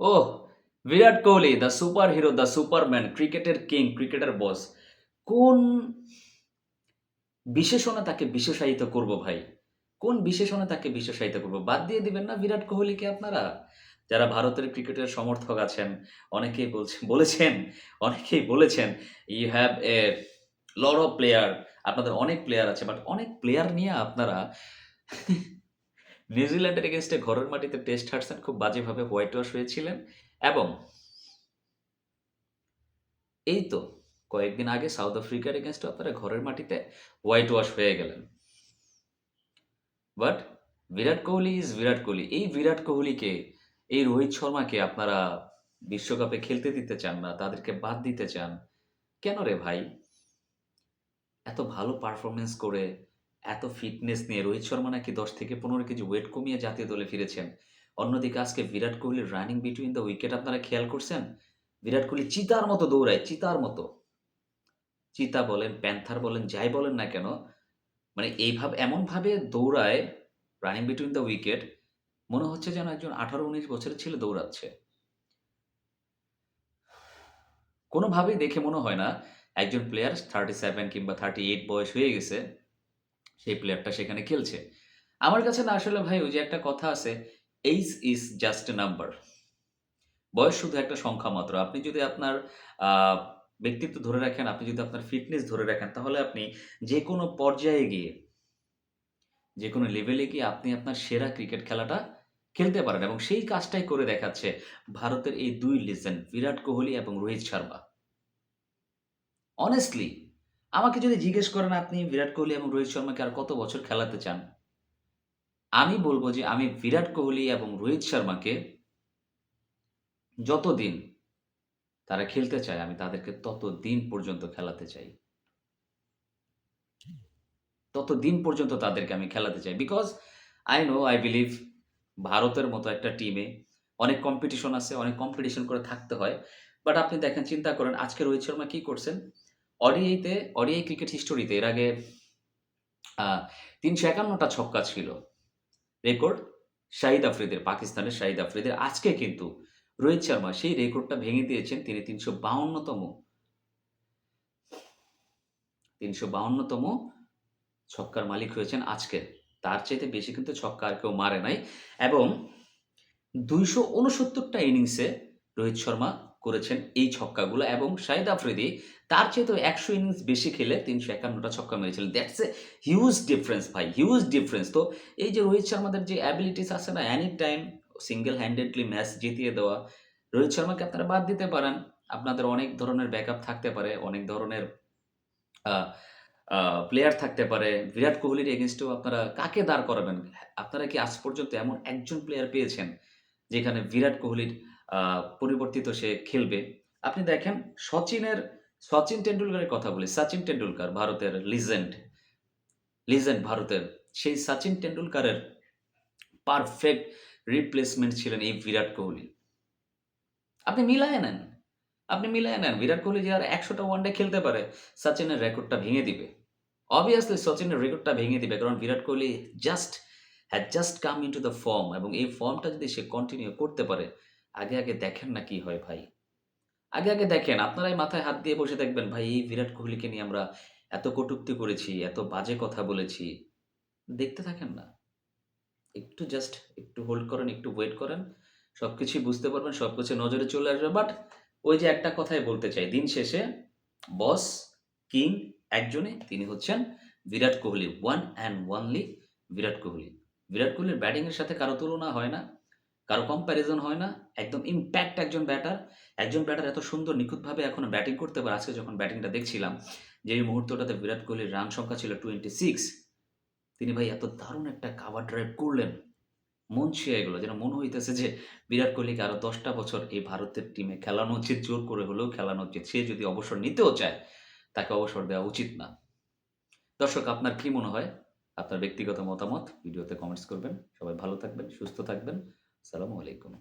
O Virat Kohli the super hero the superman ক্রিকেটের king ক্রিকেটের boss কোন বিশেষণে তাকে বিশেষায়িত করব ভাই? কোন বিশেষণে তাকে বিশেষায়িত করব? বাদ দিয়ে দিবেন না বিরাট কোহলিকে আপনারা? যারা ভারতের ক্রিকেটের সমর্থক আছেন, অনেকেই বলছেন বলেছেন, অনেকেই বলেছেন you have a lot of player আপনাদের অনেক প্লেয়ার আছে বাট অনেক প্লেয়ার নিয়ে আপনারা নিউজিল্যান্ডের এগেনস্টে ঘরের মাটিতে টেস্ট হারছেন খুব বাজেভাবে হোয়াইট ওয়াশ হয়েছিলেন এবং এই তো কয়েকদিন আগে সাউথ আফ্রিকার এগেনস্টে আপনারা ঘরের মাটিতে হোয়াইট ওয়াশ হয়ে গেলেন। But Virat Kohli is Virat Kohli. এই বিরাট কোহলিকে, এই রোহিত শর্মাকে আপনারা বিশ্বকাপে খেলতে দিতে চান না, তাদেরকে বাদ দিতে চান, কেন রে ভাই? এত ভালো পারফরমেন্স করে এত ফিটনেস নিয়ে রোহিত শর্মা নাকি দশ থেকে পনেরো কেজি ওয়েট কমিয়ে জাতীয় দলে ফিরেছেন? অন্যদিকে আজকে বিরাট কোহলির রানিং বিটুইন দ্য উইকেট আপনারা খেয়াল করছেন? বিরাট কোহলি চিতার মতো দৌড়ায়, চিতার মতো। চিতা বলেন, প্যান্থার বলেন, যাই বলেন না কেন মানে এইভাবে, এমনভাবে দৌড়ায় রানিং বিটুইন দ্য উইকেট মনে হচ্ছে যেন একজন আঠারো উনিশ বছরের ছেলে দৌড়াচ্ছে। কোনোভাবেই দেখে মনে হয় না, একজন প্লেয়ার থার্টি সেভেন কিংবা থার্টি এইট বয়স হয়ে গেছে সেই প্লেয়ারটা সেখানে খেলছে। আমার কাছে না আসলে ভাই ওই যে একটা কথা আছে age is just a number বয়স শুধু একটা সংখ্যা মাত্র। আপনি যদি আপনার ব্যক্তিত্ব ধরে রাখেন, আপনি যদি আপনার ফিটনেস ধরে রাখেন, তাহলে আপনি যে কোনো পর্যায়ে গিয়ে যে কোনো লেভেলে গিয়ে আপনি আপনার সেরা ক্রিকেট খেলাটা খেলতে পারেন এবং সেই কাজটাই করে দেখাচ্ছে ভারতের এই দুই লিজেন্ড বিরাট কোহলি এবং রোহিত শর্মা। অনেস্টলি আমাকে যদি জিজ্ঞেস করেন আপনি বিরাট কোহলি এবং রোহিত শর্মাকে আর কত বছর খেলাতে চান, আমি বলব যে আমি বিরাট কোহলি এবং রোহিত শর্মাকে যতদিন তারা খেলতে চায়, আমি তাদেরকে তত দিন পর্যন্ত খেলাতে চাই। তত দিন পর্যন্ত তাদেরকে আমি খেলাতে চাই because I know I believe ভারতের মতো একটা টিমে অনেক কম্পিটিশন আছে, অনেক কম্পিটিশন করে থাকতে হয়। বাট আপনি দেখেন, চিন্তা করেন আজকে রোহিত শর্মা কি করছেন? অডিআইতে, অডিআই ক্রিকেট হিস্টোরিতে এর আগে তিনশো একান্নটা ছক্কা ছিল। রেকর্ড শাহিদ আফ্রিদের, পাকিস্তানের শাহিদ আফ্রিদের। আজকে কিন্তু রোহিত শর্মা সেই রেকর্ডটা ভেঙে দিয়েছেন। তিনি তিনশো বাউন্নতম তিনশো বাউন্নতম ছক্কার মালিক হয়েছেন আজকে। তার চাইতে বেশি কিন্তু ছক্কা আর কেউ মারে নাই। এবং দুইশো উনসত্তরটা ইনিংসে রোহিত শর্মা করেছেন এই ছক্কাগুলো এবং শাহিদ আফ্রিদি, তার চেয়ে তো একশো ইনিংস বেশি খেলে তিনশো একান্নটা ছক্কা মেরেছিলেন। দ্যাটস এ হিউজ ডিফারেন্স ভাই হিউজ ডিফারেন্স তো এই যে রোহিত শর্মাদের যে অ্যাবিলিটিস আছে না any time single handedly match জিতিয়ে দেওয়া, রোহিত শর্মাকে আপনারা বাদ দিতে পারেন। আপনাদের অনেক ধরনের ব্যাকআপ থাকতে পারে, অনেক ধরনের প্লেয়ার থাকতে পারে। বিরাট কোহলির এগেনস্টেও আপনারা কাকে দাঁড় করাবেন? আপনারা কি আজ পর্যন্ত এমন একজন প্লেয়ার পেয়েছেন, যেখানে বিরাট কোহলির পরিবর্তিত সে খেলবে। আপনি দেখেন, সচিনের, সচিন টেন্ডুলকারের কথা বলি। সচিন টেন্ডুলকার ভারতের লিজেন্ড লিজেন্ড ভারতের। সেই সচিন টেন্ডুলকারের পারফেক্ট রিপ্লেসমেন্ট ছিলেন এই বিরাট কোহলি। আপনি মিলায় নেন। আপনি মিলায় নেন। বিরাট কোহলি যে আর একশোটা ওয়ানডে খেলতে পারে, সচিনের রেকর্ডটা ভেঙে দিবে। অবভিয়াসলি সচিনের রেকর্ডটা ভেঙে দিবে, কারণ Virat Kohli just had just come in to the form এবং এই ফর্মটা যদি সে কন্টিনিউ করতে পারে আগে আগে দেখেন না কি হয় ভাই। আগে আগে দেখেন, আপনারাই মাথায় হাত দিয়ে বসে দেখবেন, ভাই, এই বিরাট কোহলিকে নিয়ে আমরা এত কটুক্তি করেছি, এত বাজে কথা বলেছি। দেখতে থাকেন না। একটু জাস্ট একটু হোল্ড করেন, একটু ওয়েট করেন সব কিছুই বুঝতে পারবেন সব কিছু নজরে চলে আসবে। বাট ওই যে একটা কথাই বলতে চাই, দিন শেষে বস কিং একজনে তিনি হচ্ছেন Virat Kohli one and only Virat Kohli. Virat কোহলির ব্যাটিংয়ের সাথে কারও তুলনা হয় না। কারও কম্প্যারিজন হয় না, একদম ইম্প্যাক্ট একজন ব্যাটার একজন ব্যাটার এত সুন্দর নিখুঁতভাবে এখন ব্যাটিং করতে পারে। আজকে যখন ব্যাটিংটা দেখছিলাম, যে মুহূর্তটাতে বিরাট কোহলির রান সংখ্যা ছিল টোয়েন্টি সিক্স তিনি ভাই এত দারুণ একটা কাভার ড্রাইভ করলেন। মন ছুঁয়ে গেলো, যেন মনে হইতেছে যে বিরাট কোহলিকে আরও দশটা বছর এই ভারতের টিমে খেলানো উচিত, জোর করে হলেও খেলানো উচিত। সে যদি অবসর নিতেও চায়, তাকে অবসর দেওয়া উচিত না। দর্শক, আপনার কি মনে হয়? আপনার ব্যক্তিগত মতামত ভিডিওতে কমেন্টস করবেন। সবাই ভালো থাকবেন, সুস্থ থাকবেন। সালামু আলাইকুম।